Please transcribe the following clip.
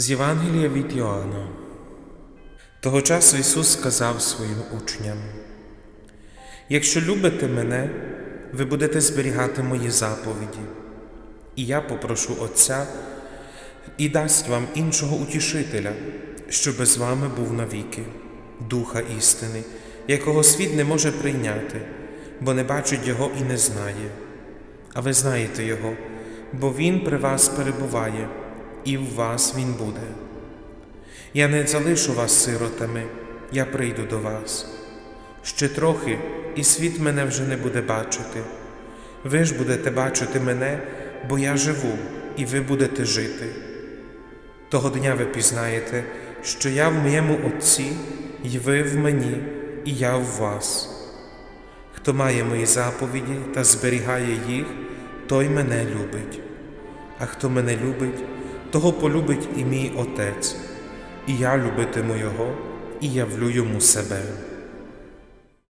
З Євангелія від Йоанна. Того часу Ісус сказав своїм учням: Якщо любите мене, ви будете зберігати мої заповіді, і я попрошу Отця і дасть вам іншого утішителя, щоби з вами був навіки, Духа істини, якого світ не може прийняти, бо не бачить Його і не знає. А ви знаєте Його, бо Він при вас перебуває, і в вас Він буде. Я не залишу вас сиротами, я прийду до вас. Ще трохи, і світ мене вже не буде бачити. Ви ж будете бачити мене, бо я живу, і ви будете жити. Того дня ви пізнаєте, що я в моєму Отці, і ви в мені, і я в вас. Хто має мої заповіді та зберігає їх, той мене любить. А хто мене любить, того полюбить і мій Отець, і я любитиму Його, і явлю йому себе.